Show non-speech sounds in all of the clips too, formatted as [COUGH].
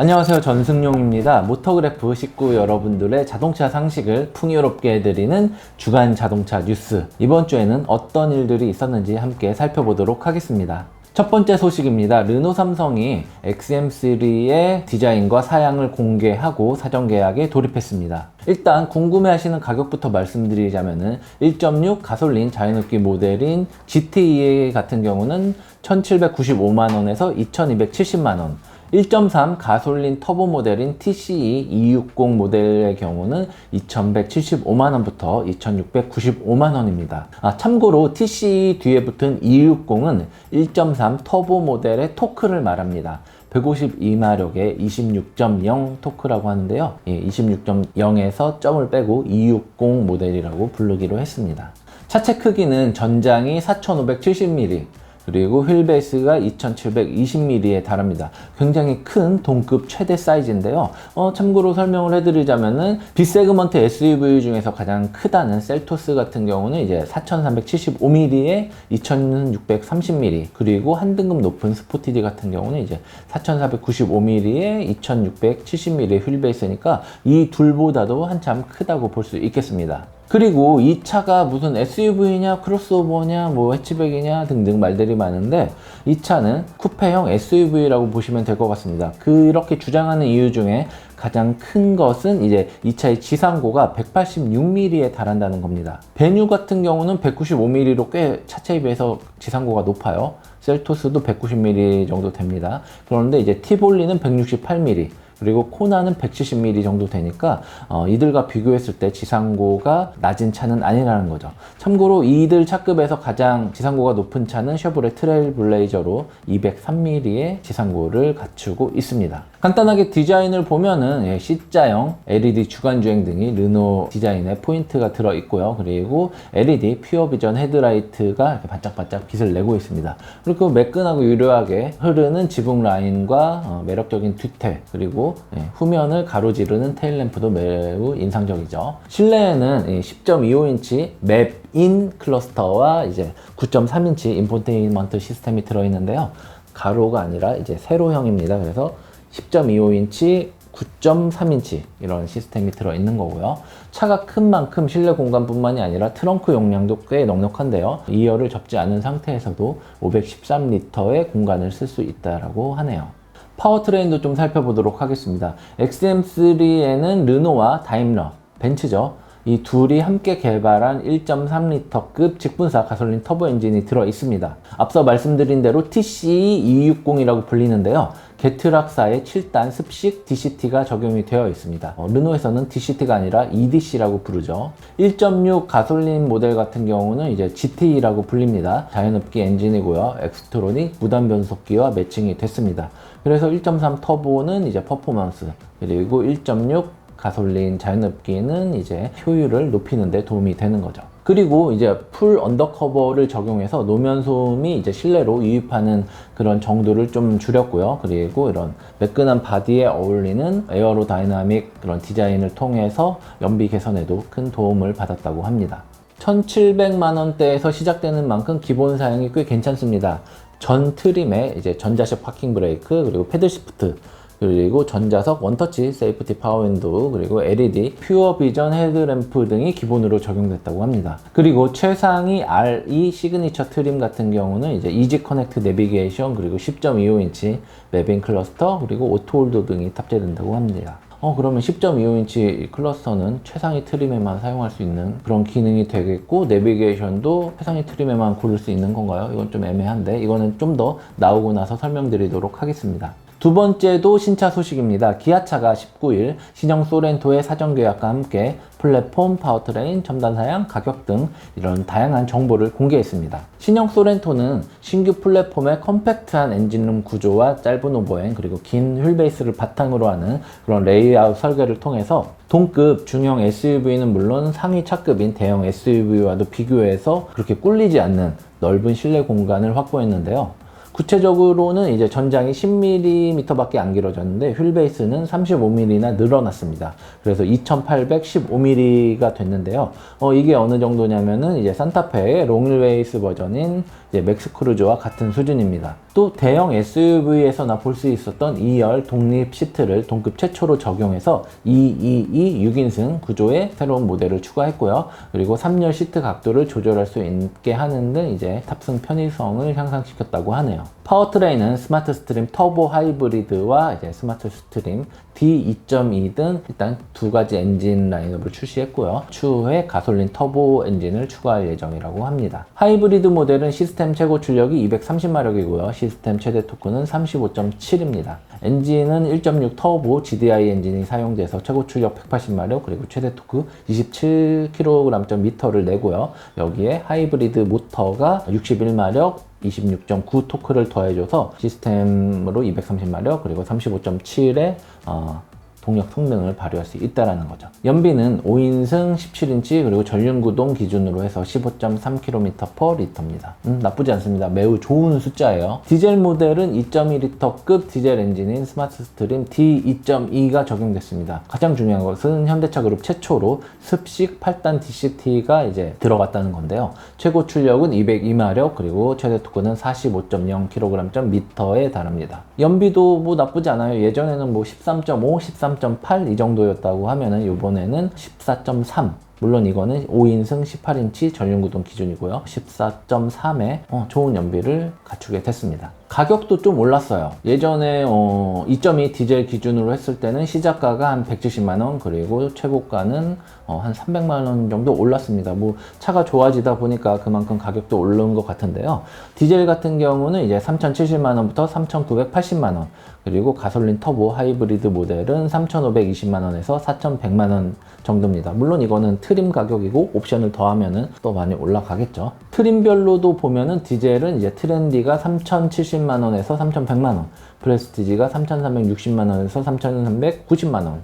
안녕하세요. 전승용입니다. 모터그래프 식구 여러분들의 자동차 상식을 풍요롭게 해드리는 주간 자동차 뉴스. 이번 주에는 어떤 일들이 있었는지 함께 살펴보도록 하겠습니다. 첫 번째 소식입니다. 르노 삼성이 XM3의 디자인과 사양을 공개하고 사전 계약에 돌입했습니다. 일단 궁금해 하시는 가격부터 말씀드리자면은 1.6 가솔린 자연흡기 모델인 GTE 같은 경우는 1,795만 원에서 2,270만 원. 1.3 가솔린 터보 모델인 TCE 260 모델의 경우는 2,175만원부터 2,695만원입니다. 아, 참고로 TCE 뒤에 붙은 260은 1.3 터보 모델의 토크를 말합니다. 152마력의 26.0 토크라고 하는데요. 예, 26.0에서 점을 빼고 260 모델이라고 부르기로 했습니다. 차체 크기는 전장이 4,570mm, 그리고 휠 베이스가 2720mm에 달합니다. 굉장히 큰 동급 최대 사이즈인데요. 어, 참고로 설명을 해드리자면은 B세그먼트 SUV 중에서 가장 크다는 셀토스 같은 경우는 이제 4375mm에 2630mm 그리고 한 등급 높은 스포티지 같은 경우는 이제 4495mm에 2670mm 휠 베이스니까 이 둘보다도 한참 크다고 볼 수 있겠습니다. 그리고 이 차가 무슨 SUV냐, 크로스오버냐, 뭐 해치백이냐 등등 말들이 많은데 이 차는 쿠페형 SUV라고 보시면 될 것 같습니다. 그렇게 주장하는 이유 중에 가장 큰 것은 이제 이 차의 지상고가 186mm에 달한다는 겁니다. 베뉴 같은 경우는 195mm로 꽤 차체에 비해서 지상고가 높아요. 셀토스도 190mm 정도 됩니다. 그런데 이제 티볼리는 168mm. 그리고 코나는 170mm 정도 되니까 어, 이들과 비교했을 때 지상고가 낮은 차는 아니라는 거죠. 참고로 이들 차급에서 가장 지상고가 높은 차는 쉐보레 트레일 블레이저로 203mm의 지상고를 갖추고 있습니다. 간단하게 디자인을 보면은 예, C자형 LED 주간 주행 등이 르노 디자인에 포인트가 들어 있고요. 그리고 LED 퓨어 비전 헤드라이트가 이렇게 반짝반짝 빛을 내고 있습니다. 그리고 매끈하고 유려하게 흐르는 지붕 라인과 어, 매력적인 뒤태 그리고 예, 후면을 가로지르는 테일램프도 매우 인상적이죠. 실내에는 10.25인치 맵인 클러스터와 이제 9.3인치 인포테인먼트 시스템이 들어있는데요. 가로가 아니라 이제 세로형입니다. 그래서 10.25인치 9.3인치 이런 시스템이 들어있는 거고요. 차가 큰 만큼 실내 공간뿐만이 아니라 트렁크 용량도 꽤 넉넉한데요. 2열을 접지 않은 상태에서도 513리터의 공간을 쓸 수 있다라고 하네요. 파워트레인도 좀 살펴보도록 하겠습니다. XM3에는 르노와 다임러, 벤츠죠. 이 둘이 함께 개발한 1.3리터급 직분사 가솔린 터보 엔진이 들어 있습니다. 앞서 말씀드린 대로 TCE 260이라고 불리는데요. 게트락사의 7단 습식 DCT가 적용이 되어 있습니다. 어, 르노에서는 DCT가 아니라 EDC라고 부르죠. 1.6 가솔린 모델 같은 경우는 이제 GTE라고 불립니다. 자연흡기 엔진이고요. 엑스트로닉 무단 변속기와 매칭이 됐습니다. 그래서 1.3 터보는 이제 퍼포먼스, 그리고 1.6 가솔린 자연흡기는 이제 효율을 높이는 데 도움이 되는 거죠. 그리고 이제 풀 언더커버를 적용해서 노면 소음이 이제 실내로 유입하는 그런 정도를 좀 줄였고요. 그리고 이런 매끈한 바디에 어울리는 에어로 다이나믹 그런 디자인을 통해서 연비 개선에도 큰 도움을 받았다고 합니다. 1,700만 원대에서 시작되는 만큼 기본 사양이 꽤 괜찮습니다. 전 트림에 이제 전자식 파킹 브레이크 그리고 패들 시프트 그리고 전자석 원터치 세이프티 파워 윈도우 그리고 LED 퓨어 비전 헤드램프 등이 기본으로 적용됐다고 합니다. 그리고 최상위 RE 시그니처 트림 같은 경우는 이제 이지 커넥트 내비게이션 그리고 10.25인치 맵인 클러스터 그리고 오토홀더 등이 탑재된다고 합니다. 어 그러면 10.25인치 클러스터는 최상위 트림에만 사용할 수 있는 그런 기능이 되겠고 내비게이션도 최상위 트림에만 고를 수 있는 건가요? 이건 좀 애매한데 이거는 좀 더 나오고 나서 설명드리도록 하겠습니다. 두 번째도 신차 소식입니다. 기아차가 19일 신형 소렌토의 사전 계약과 함께 플랫폼, 파워트레인, 첨단 사양, 가격 등 이런 다양한 정보를 공개했습니다. 신형 소렌토는 신규 플랫폼의 컴팩트한 엔진룸 구조와 짧은 오버행 그리고 긴 휠베이스를 바탕으로 하는 그런 레이아웃 설계를 통해서 동급 중형 SUV는 물론 상위 차급인 대형 SUV와도 비교해서 그렇게 꿀리지 않는 넓은 실내 공간을 확보했는데요. 구체적으로는 이제 전장이 10mm밖에 안 길어졌는데 휠 베이스는 35mm나 늘어났습니다. 그래서 2815mm가 됐는데요. 어, 이게 어느 정도냐면은 이제 산타페의 롱휠 베이스 버전인 이제 맥스크루즈와 같은 수준입니다. 또 대형 SUV에서나 볼 수 있었던 2열 독립 시트를 동급 최초로 적용해서 222 6인승 구조의 새로운 모델을 추가했고요. 그리고 3열 시트 각도를 조절할 수 있게 하는 등 이제 탑승 편의성을 향상시켰다고 하네요. now. 파워트레인은 스마트 스트림 터보 하이브리드와 이제 스마트 스트림 D2.2 등 일단 두 가지 엔진 라인업을 출시했고요. 추후에 가솔린 터보 엔진을 추가할 예정이라고 합니다. 하이브리드 모델은 시스템 최고 출력이 230마력이고요. 시스템 최대 토크는 35.7입니다. 엔진은 1.6 터보 GDI 엔진이 사용돼서 최고 출력 180마력 그리고 최대 토크 27kgm를 내고요. 여기에 하이브리드 모터가 61마력 26.9 토크를 더해줘서 시스템으로 230마력 그리고 35.7의 어, 동력 성능을 발휘할 수 있다라는 거죠. 연비는 5인승 17인치 그리고 전륜구동 기준으로 해서 15.3km/L입니다. 음, 나쁘지 않습니다. 매우 좋은 숫자예요. 디젤 모델은 2.2L급 디젤 엔진인 스마트 스트림 D2.2가 적용됐습니다. 가장 중요한 것은 현대차 그룹 최초로 습식 8단 DCT가 이제 들어갔다는 건데요. 최고 출력은 202마력 그리고 최대 토크는 45.0kgm에 달합니다. 연비도 뭐 나쁘지 않아요. 예전에는 뭐 13.5, 13.8 이 정도였다고 하면은 이번에는 14.3 물론 이거는 5인승 18인치 전륜구동 기준이고요. 14.3의 어, 좋은 연비를 갖추게 됐습니다. 가격도 좀 올랐어요. 예전에 어, 2.2 디젤 기준으로 했을 때는 시작가가 한 170만원 그리고 최고가는 어, 한 300만원 정도 올랐습니다. 뭐 차가 좋아지다 보니까 그만큼 가격도 오른 것 같은데요. 디젤 같은 경우는 이제 3,070만원부터 3,980만원 그리고 가솔린 터보 하이브리드 모델은 3,520만원에서 4,100만원 정도입니다. 물론 이거는 트림 가격이고 옵션을 더하면은 또 많이 올라가겠죠. 트림별로도 보면은 디젤은 이제 트렌디가 3,070만원에서 3,100만원, 프레스티지가 3,360만원에서 3,390만원,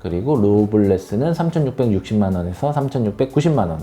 그리고 로블레스는 3,660만원에서 3,690만원,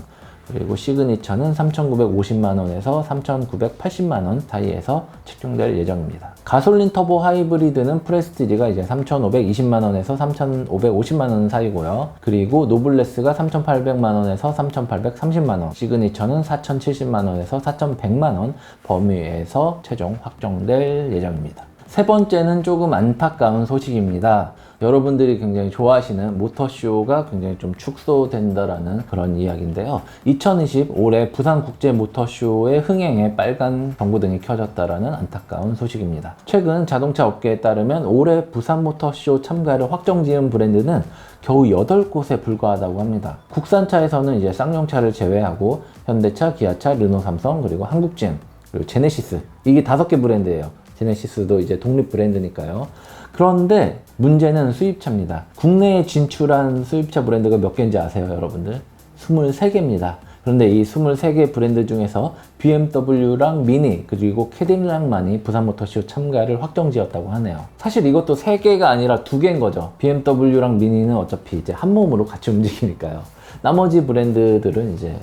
그리고 시그니처는 3,950만원에서 3,980만원 사이에서 책정될 예정입니다. 가솔린 터보 하이브리드는 프레스티지가 이제 3,520만원에서 3,550만원 사이고요. 그리고 노블레스가 3,800만원에서 3,830만원, 시그니처는 4,070만원에서 4,100만원 범위에서 최종 확정될 예정입니다. 세 번째는 조금 안타까운 소식입니다. 여러분들이 굉장히 좋아하시는 모터쇼가 굉장히 좀 축소된다라는 그런 이야기인데요. 2020 올해 부산 국제 모터쇼의 흥행에 빨간 경고등이 켜졌다라는 안타까운 소식입니다. 최근 자동차 업계에 따르면 올해 부산 모터쇼 참가를 확정 지은 브랜드는 겨우 8곳에 불과하다고 합니다. 국산차에서는 이제 쌍용차를 제외하고 현대차, 기아차, 르노, 삼성, 그리고 한국GM, 그리고 제네시스. 이게 다섯 개 브랜드예요. 제네시스도 이제 독립 브랜드니까요. 그런데 문제는 수입차입니다. 국내에 진출한 수입차 브랜드가 몇 개인지 아세요, 여러분들? 23개입니다. 그런데 이 23개 브랜드 중에서 BMW랑 미니 그리고 캐딜락만이 부산 모터쇼 참가를 확정지었다고 하네요. 사실 이것도 3개가 아니라 2개인 거죠. BMW랑 미니는 어차피 이제 한 몸으로 같이 움직이니까요. 나머지 브랜드들은 이제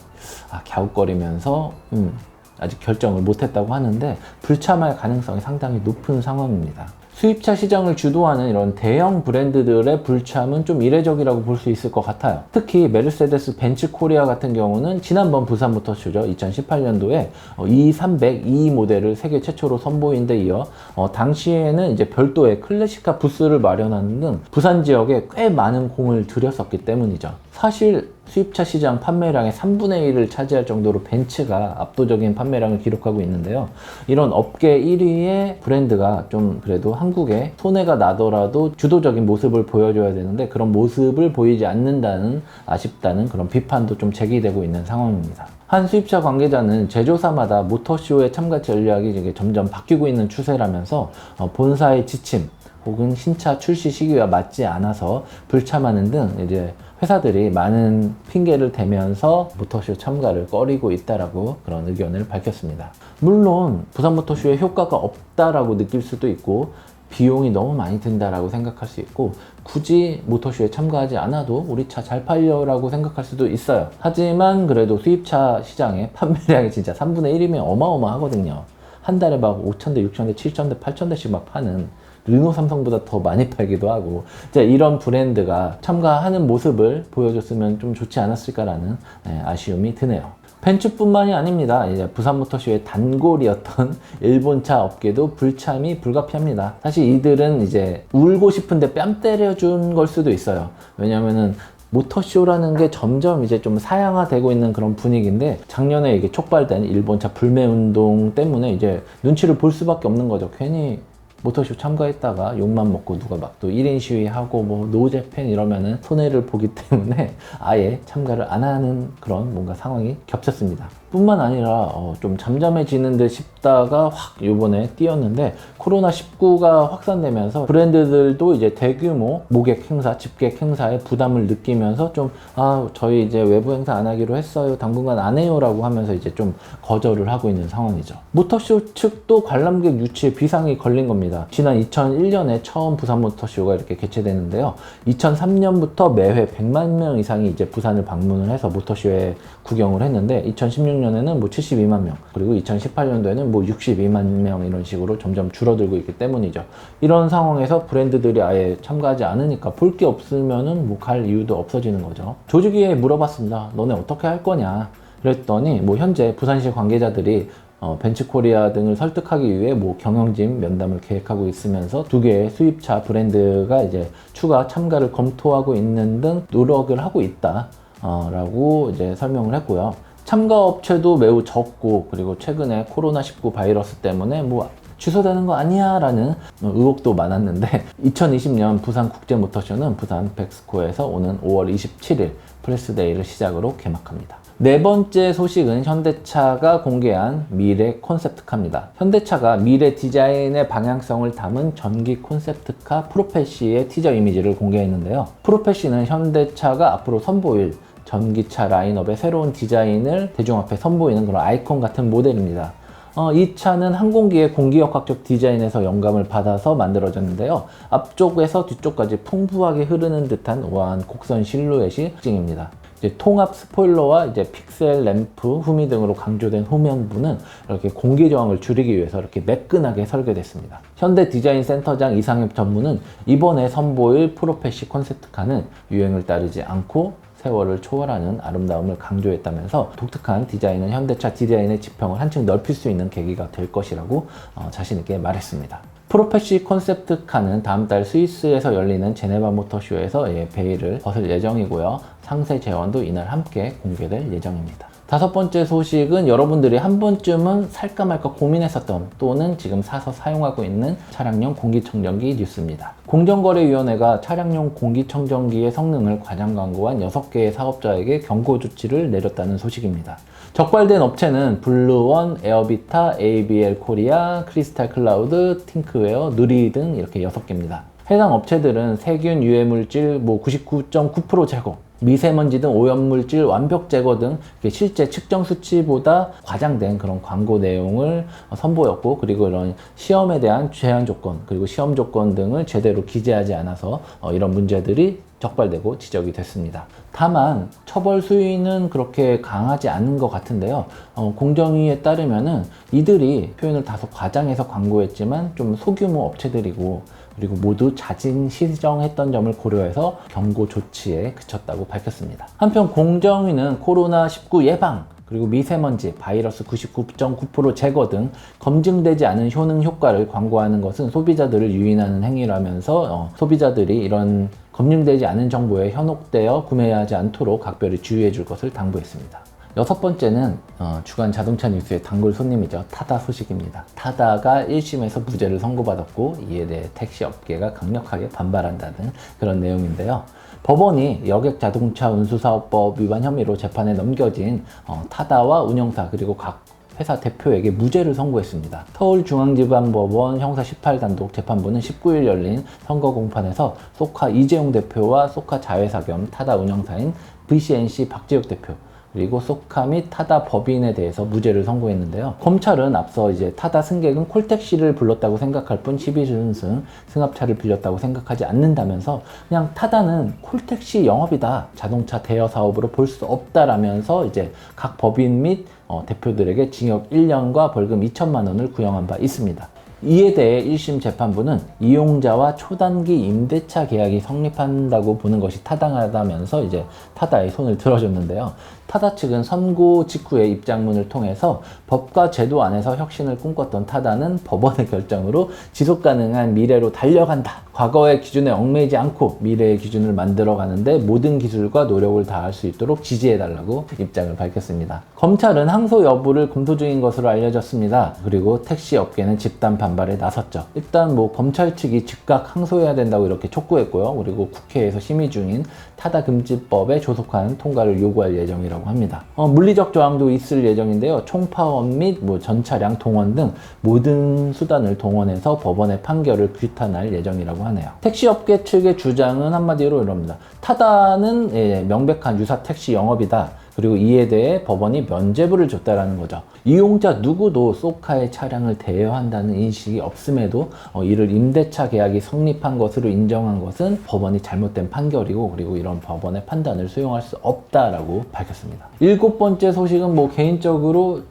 아, 갸웃거리면서 음, 아직 결정을 못했다고 하는데 불참할 가능성이 상당히 높은 상황입니다. 수입차 시장을 주도하는 이런 대형 브랜드들의 불참은 좀 이례적이라고 볼 수 있을 것 같아요. 특히 메르세데스 벤츠 코리아 같은 경우는 지난번 부산 모터쇼죠. 2018년도에 E300 E 모델을 세계 최초로 선보인 데 이어 어, 당시에는 이제 별도의 클래식카 부스를 마련하는 등 부산 지역에 꽤 많은 공을 들였었기 때문이죠. 사실 수입차 시장 판매량의 3분의 1을 차지할 정도로 벤츠가 압도적인 판매량을 기록하고 있는데요. 이런 업계 1위의 브랜드가 좀 그래도 한국에 손해가 나더라도 주도적인 모습을 보여줘야 되는데 그런 모습을 보이지 않는다는 아쉽다는 그런 비판도 좀 제기되고 있는 상황입니다. 한 수입차 관계자는 제조사마다 모터쇼의 참가 전략이 점점 바뀌고 있는 추세라면서 어, 본사의 지침 혹은 신차 출시 시기와 맞지 않아서 불참하는 등 이제 회사들이 많은 핑계를 대면서 모터쇼 참가를 꺼리고 있다라고 그런 의견을 밝혔습니다. 물론 부산 모터쇼의 효과가 없다라고 느낄 수도 있고 비용이 너무 많이 든다라고 생각할 수 있고 굳이 모터쇼에 참가하지 않아도 우리 차 잘 팔려라고 생각할 수도 있어요. 하지만 그래도 수입차 시장의 판매량이 진짜 3분의 1이면 어마어마하거든요. 한 달에 막 5,000대, 6,000대, 7,000대, 8,000대씩 막 파는 르노 삼성보다 더 많이 팔기도 하고 이런 브랜드가 참가하는 모습을 보여줬으면 좀 좋지 않았을까라는 예, 아쉬움이 드네요. 벤츠뿐만이 아닙니다. 이제 부산모터쇼의 단골이었던 [LAUGHS] 일본차 업계도 불참이 불가피합니다. 사실 이들은 이제 울고 싶은데 뺨 때려준 걸 수도 있어요. 왜냐면은 모터쇼라는 게 점점 이제 좀 사양화되고 있는 그런 분위기인데 작년에 이게 촉발된 일본차 불매 운동 때문에 이제 눈치를 볼 수밖에 없는 거죠. 괜히 모터쇼 참가했다가 욕만 먹고 누가 막 또 1인 시위하고 뭐 노제팬 이러면은 손해를 보기 [LAUGHS] 때문에 아예 참가를 안 하는 그런 뭔가 상황이 겹쳤습니다. 뿐만 아니라 어, 좀 잠잠해지는 듯 싶 다가 확 요번에 뛰었는데 코로나19가 확산되면서 브랜드들도 이제 대규모 모객 행사, 집객 행사에 부담을 느끼면서 좀 아, 저희 이제 외부 행사 안 하기로 했어요. 당분간 안 해요라고 하면서 이제 좀 거절을 하고 있는 상황이죠. 모터쇼 측도 관람객 유치에 비상이 걸린 겁니다. 지난 2001년에 처음 부산 모터쇼가 이렇게 개최되는데요. 2003년부터 매회 100만 명 이상이 이제 부산을 방문을 해서 모터쇼에 구경을 했는데 2016년에는 뭐 72만 명, 그리고 2018년도에는 뭐 62만 명 이런 식으로 점점 줄어들고 있기 때문이죠. 이런 상황에서 브랜드들이 아예 참가하지 않으니까 볼 게 없으면은 뭐 갈 이유도 없어지는 거죠. 조직위에 물어봤습니다. 너네 어떻게 할 거냐? 그랬더니 뭐 현재 부산시 관계자들이 어, 벤츠코리아 등을 설득하기 위해 뭐 경영진 면담을 계획하고 있으면서 두 개의 수입차 브랜드가 이제 추가 참가를 검토하고 있는 등 노력을 하고 있다. 어, 라고 이제 설명을 했고요. 참가 업체도 매우 적고 그리고 최근에 코로나19 바이러스 때문에 뭐 취소되는 거 아니야 라는 의혹도 많았는데 [LAUGHS] 2020년 부산 국제모터쇼는 부산 백스코에서 오는 5월 27일 프레스데이를 시작으로 개막합니다. 네 번째 소식은 현대차가 공개한 미래 콘셉트카입니다. 현대차가 미래 디자인의 방향성을 담은 전기 콘셉트카 프로페시의 티저 이미지를 공개했는데요. 프로페시는 현대차가 앞으로 선보일 전기차 라인업의 새로운 디자인을 대중 앞에 선보이는 그런 아이콘 같은 모델입니다. 어, 이 차는 항공기의 공기역학적 디자인에서 영감을 받아서 만들어졌는데요. 앞쪽에서 뒤쪽까지 풍부하게 흐르는 듯한 우아한 곡선 실루엣이 특징입니다. 통합 스포일러와 이제 픽셀 램프, 후미 등으로 강조된 후면부는 이렇게 공기 저항을 줄이기 위해서 이렇게 매끈하게 설계됐습니다. 현대 디자인 센터장 이상엽 전무는 이번에 선보일 프로페시 콘셉트카는 유행을 따르지 않고 세월을 초월하는 아름다움을 강조했다면서 독특한 디자인은 현대차 디자인의 지평을 한층 넓힐 수 있는 계기가 될 것이라고 어, 자신있게 말했습니다. 프로페시 콘셉트카는 다음 달 스위스에서 열리는 제네바 모터쇼에서 예, 베일을 벗을 예정이고요. 상세 재원도 이날 함께 공개될 예정입니다. 다섯 번째 소식은 여러분들이 한 번쯤은 살까 말까 고민했었던 또는 지금 사서 사용하고 있는 차량용 공기청정기 뉴스입니다. 공정거래위원회가 차량용 공기청정기의 성능을 과장 광고한 6개의 사업자에게 경고 조치를 내렸다는 소식입니다. 적발된 업체는 블루원, 에어비타, ABL 코리아, 크리스탈 클라우드, 팅크웨어, 누리 등 이렇게 6개입니다. 해당 업체들은 세균 유해 물질 뭐 99.9% 제거, 미세먼지 등 오염물질 완벽 제거 등 실제 측정 수치보다 과장된 그런 광고 내용을 선보였고 그리고 이런 시험에 대한 제한 조건 그리고 시험 조건 등을 제대로 기재하지 않아서 어, 이런 문제들이 적발되고 지적이 됐습니다. 다만 처벌 수위는 그렇게 강하지 않은 것 같은데요. 어, 공정위에 따르면은 이들이 표현을 다소 과장해서 광고했지만 좀 소규모 업체들이고 그리고 모두 자진 시정했던 점을 고려해서 경고 조치에 그쳤다고 밝혔습니다. 한편 공정위는 코로나19 예방 그리고 미세먼지, 바이러스 99.9% 제거 등 검증되지 않은 효능 효과를 광고하는 것은 소비자들을 유인하는 행위라면서 어, 소비자들이 이런 검증되지 않은 정보에 현혹되어 구매하지 않도록 각별히 주의해 줄 것을 당부했습니다. 여섯 번째는 어, 주간 자동차 뉴스의 단골 손님이죠. 타다 소식입니다. 타다가 1심에서 무죄를 선고받았고 이에 대해 택시 업계가 강력하게 반발한다는 그런 내용인데요. 법원이 여객 자동차 운수사업법 위반 혐의로 재판에 넘겨진 어, 타다와 운영사 그리고 각 회사 대표에게 무죄를 선고했습니다. 서울중앙지방법원 형사 18단독 재판부는 19일 열린 선거 공판에서 소카 이재용 대표와 소카 자회사 겸 타다 운영사인 VCNC 박지혁 대표 그리고 소카 및 타다 법인에 대해서 무죄를 선고했는데요. 검찰은 앞서 이제 타다 승객은 콜택시를 불렀다고 생각할 뿐 12준승 승합차를 빌렸다고 생각하지 않는다면서 그냥 타다는 콜택시 영업이다. 자동차 대여 사업으로 볼 수 없다라면서 이제 각 법인 및 어, 대표들에게 징역 1년과 벌금 2천만 원을 구형한 바 있습니다. 이에 대해 1심 재판부는 이용자와 초단기 임대차 계약이 성립한다고 보는 것이 타당하다면서 이제 타다의 손을 들어줬는데요. 타다 측은 선고 직후에 입장문을 통해서 법과 제도 안에서 혁신을 꿈꿨던 타다는 법원의 결정으로 지속 가능한 미래로 달려간다. 과거의 기준에 얽매이지 않고 미래의 기준을 만들어 가는데 모든 기술과 노력을 다할 수 있도록 지지해 달라고 입장을 밝혔습니다. 검찰은 항소 여부를 검토 중인 것으로 알려졌습니다. 그리고 택시 업계는 집단 반발에 나섰죠. 일단 뭐 검찰 측이 즉각 항소해야 된다고 이렇게 촉구했고요. 그리고 국회에서 심의 중인 타다 금지법에 조속한 통과를 요구할 예정이라고 합니다. 어, 물리적 저항도 있을 예정인데요. 총파업 및뭐 전차량 동원 등 모든 수단을 동원해서 법원의 판결을 규탄할 예정이라고 하네요. 택시업계 측의 주장은 한마디로 이럽니다. 타다는 예, 명백한 유사 택시 영업이다. 그리고 이에 대해 법원이 면죄부를 줬다라는 거죠. 이용자 누구도 소카의 차량을 대여한다는 인식이 없음에도 어, 이를 임대차 계약이 성립한 것으로 인정한 것은 법원이 잘못된 판결이고 그리고 이런 법원의 판단을 수용할 수 없다라고 밝혔습니다. 일곱 번째 소식은 뭐 개인적으로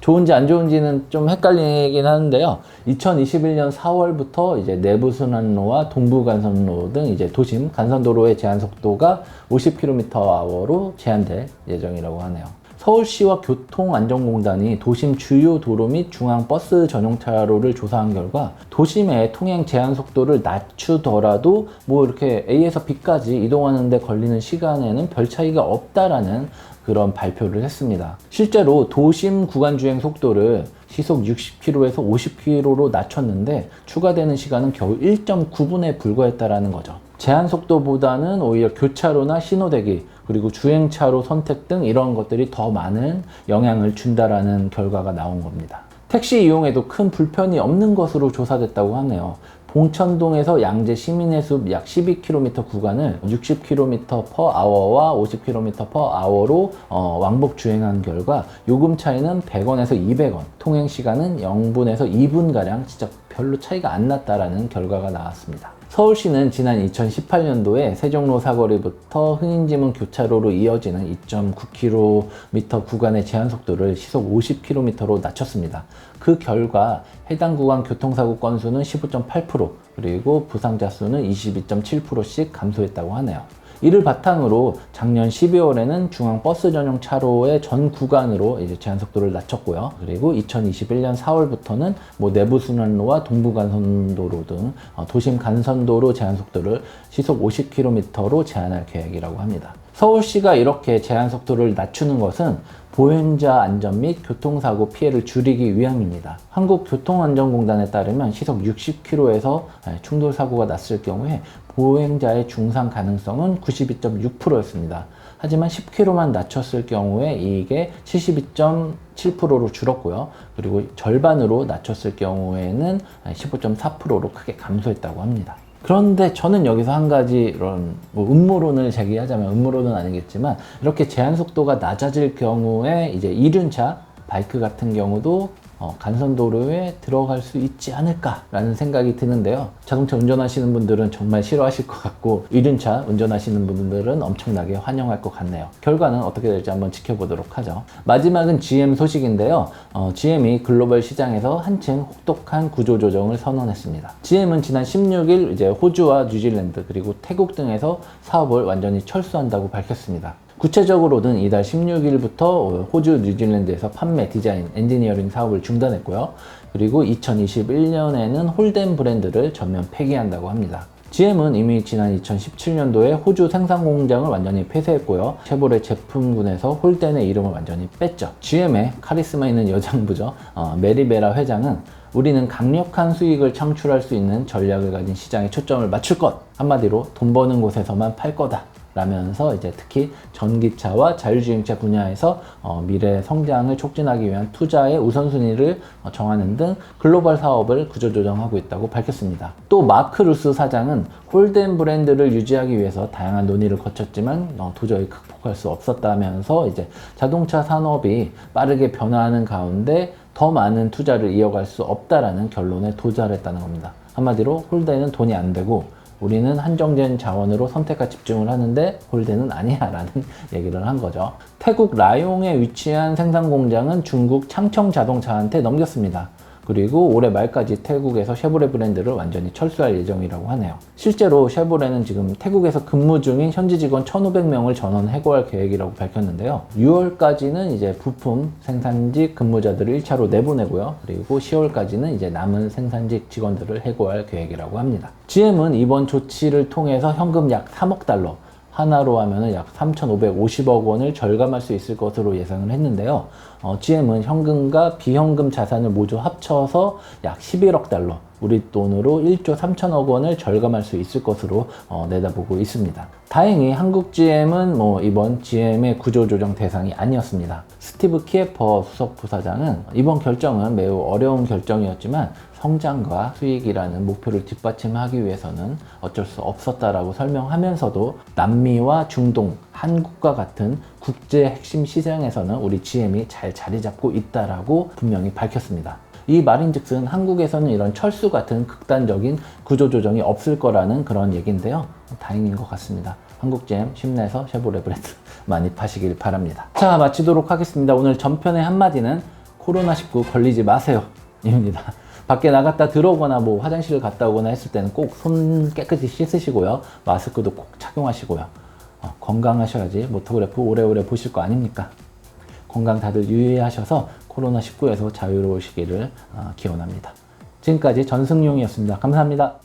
좋은지 안 좋은지는 좀 헷갈리긴 하는데요. 2021년 4월부터 이제 내부순환로와 동부간선로 등 이제 도심 간선도로의 제한 속도가 50km/h로 제한될 예정이라고 하네요. 서울시와 교통안전공단이 도심 주요 도로 및 중앙 버스 전용 차로를 조사한 결과 도심의 통행 제한 속도를 낮추더라도 뭐 이렇게 A에서 B까지 이동하는데 걸리는 시간에는 별 차이가 없다라는 그런 발표를 했습니다. 실제로 도심 구간 주행 속도를 시속 60km에서 50km로 낮췄는데 추가되는 시간은 겨우 1.9분에 불과했다라는 거죠. 제한 속도보다는 오히려 교차로나 신호대기 그리고 주행차로 선택 등 이런 것들이 더 많은 영향을 준다라는 결과가 나온 겁니다. 택시 이용에도 큰 불편이 없는 것으로 조사됐다고 하네요. 봉천동에서 양재 시민해숲 약 12km 구간을 60km per hour와 50km per hour로 어, 왕복 주행한 결과 요금 차이는 100원에서 200원, 통행 시간은 0분에서 2분가량 진짜 별로 차이가 안 났다라는 결과가 나왔습니다. 서울시는 지난 2018년도에 세종로 사거리부터 흥인지문 교차로로 이어지는 2.9km 구간의 제한 속도를 시속 50km로 낮췄습니다. 그 결과 해당 구간 교통사고 건수는 15.8% 그리고 부상자 수는 22.7%씩 감소했다고 하네요. 이를 바탕으로 작년 12월에는 중앙 버스 전용 차로의 전 구간으로 이제 제한 속도를 낮췄고요. 그리고 2021년 4월부터는 뭐 내부 순환로와 동부 간선도로 등 어, 도심 간선도로 제한 속도를 시속 50km로 제한할 계획이라고 합니다. 서울시가 이렇게 제한 속도를 낮추는 것은 보행자 안전 및 교통사고 피해를 줄이기 위함입니다. 한국교통안전공단에 따르면 시속 60km에서 충돌 사고가 났을 경우에 보행자의 중상 가능성은 92.6%였습니다. 하지만 10km만 낮췄을 경우에 이게 72.7%로 줄었고요. 그리고 절반으로 낮췄을 경우에는 15.4%로 크게 감소했다고 합니다. 그런데 저는 여기서 한 가지 이런 뭐 음모론을 제기하자면 음모론은 아니겠지만 이렇게 제한 속도가 낮아질 경우에 이제 이륜차 바이크 같은 경우도 어, 간선도로에 들어갈 수 있지 않을까라는 생각이 드는데요. 자동차 운전하시는 분들은 정말 싫어하실 것 같고 이륜차 운전하시는 분들은 엄청나게 환영할 것 같네요. 결과는 어떻게 될지 한번 지켜보도록 하죠. 마지막은 GM 소식인데요. 어, GM이 글로벌 시장에서 한층 혹독한 구조 조정을 선언했습니다. GM은 지난 16일 이제 호주와 뉴질랜드 그리고 태국 등에서 사업을 완전히 철수한다고 밝혔습니다. 구체적으로는 이달 16일부터 호주, 뉴질랜드에서 판매, 디자인, 엔지니어링 사업을 중단했고요. 그리고 2021년에는 홀덴 브랜드를 전면 폐기한다고 합니다. GM은 이미 지난 2017년도에 호주 생산 공장을 완전히 폐쇄했고요. 쉐보레 제품군에서 홀덴의 이름을 완전히 뺐죠. GM의 카리스마 있는 여장부죠. 어, 메리베라 회장은 우리는 강력한 수익을 창출할 수 있는 전략을 가진 시장에 초점을 맞출 것. 한마디로 돈 버는 곳에서만 팔 거다. 라면서 이제 특히 전기차와 자율주행차 분야에서 어, 미래 성장을 촉진하기 위한 투자의 우선순위를 어, 정하는 등 글로벌 사업을 구조조정하고 있다고 밝혔습니다. 또 마크 루스 사장은 홀덴 브랜드를 유지하기 위해서 다양한 논의를 거쳤지만 어, 도저히 극복할 수 없었다면서 이제 자동차 산업이 빠르게 변화하는 가운데 더 많은 투자를 이어갈 수 없다라는 결론에 도달했다는 겁니다. 한마디로 홀덴은 돈이 안 되고 우리는 한정된 자원으로 선택과 집중을 하는데 홀덴은 아니야 라는 [LAUGHS] 얘기를 한 거죠. 태국 라용에 위치한 생산 공장은 중국 창청 자동차한테 넘겼습니다. 그리고 올해 말까지 태국에서 쉐보레 브랜드를 완전히 철수할 예정이라고 하네요. 실제로 쉐보레는 지금 태국에서 근무 중인 현지 직원 1,500명을 전원 해고할 계획이라고 밝혔는데요. 6월까지는 이제 부품 생산직 근무자들을 1차로 내보내고요. 그리고 10월까지는 이제 남은 생산직 직원들을 해고할 계획이라고 합니다. GM은 이번 조치를 통해서 현금 약 3억 달러, 하나로 하면은 약 3,550억 원을 절감할 수 있을 것으로 예상을 했는데요. 어, GM은 현금과 비현금 자산을 모두 합쳐서 약 11억 달러, 우리 돈으로 1조 3천억 원을 절감할 수 있을 것으로 어, 내다보고 있습니다. 다행히 한국 GM은 뭐 이번 GM의 구조조정 대상이 아니었습니다. 스티브 키에퍼 수석 부사장은 이번 결정은 매우 어려운 결정이었지만 성장과 수익이라는 목표를 뒷받침하기 위해서는 어쩔 수 없었다라고 설명하면서도 남미와 중동, 한국과 같은 국제 핵심 시장에서는 우리 GM이 잘 자리 잡고 있다라고 분명히 밝혔습니다. 이 말인즉슨 한국에서는 이런 철수 같은 극단적인 구조 조정이 없을 거라는 그런 얘기인데요. 다행인 것 같습니다. 한국 GM 힘내서 쉐보레 브랜드 [LAUGHS] 많이 파시길 바랍니다. 자, 마치도록 하겠습니다. 오늘 전편의 한마디는 코로나19 걸리지 마세요. 입니다. 밖에 나갔다 들어오거나 뭐 화장실을 갔다 오거나 했을 때는 꼭 손 깨끗이 씻으시고요. 마스크도 꼭 착용하시고요. 어, 건강하셔야지 모토그래프 오래오래 보실 거 아닙니까? 건강 다들 유의하셔서 코로나19에서 자유로우시기를 어, 기원합니다. 지금까지 전승용이었습니다. 감사합니다.